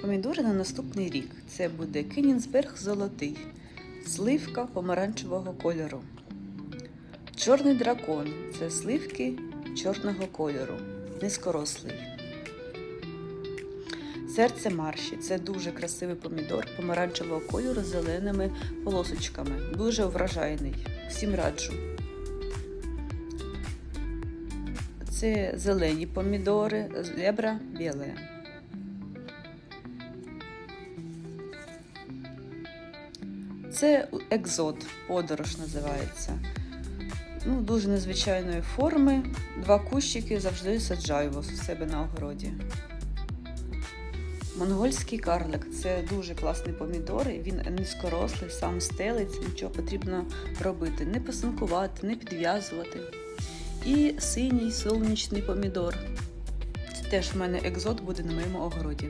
Помідори на наступний рік. Це буде Кенінсберг золотий, сливка помаранчевого кольору. Чорний дракон це сливки чорного кольору, низькорослий. Серце марші це дуже красивий помідор помаранчевого кольору з зеленими полосочками. Дуже вражайний. Всім раджу. Це зелені помідори, зебра біле. Це екзот, подорож називається. Ну, дуже незвичайної форми. Два кущики завжди саджаю у себе на огороді. Монгольський карлик це дуже класний помідор. Він низькорослий, сам стелець, нічого потрібно робити. Не пасинкувати, не підв'язувати. І синій сонячний помідор. Це теж в мене екзот буде на моєму огороді.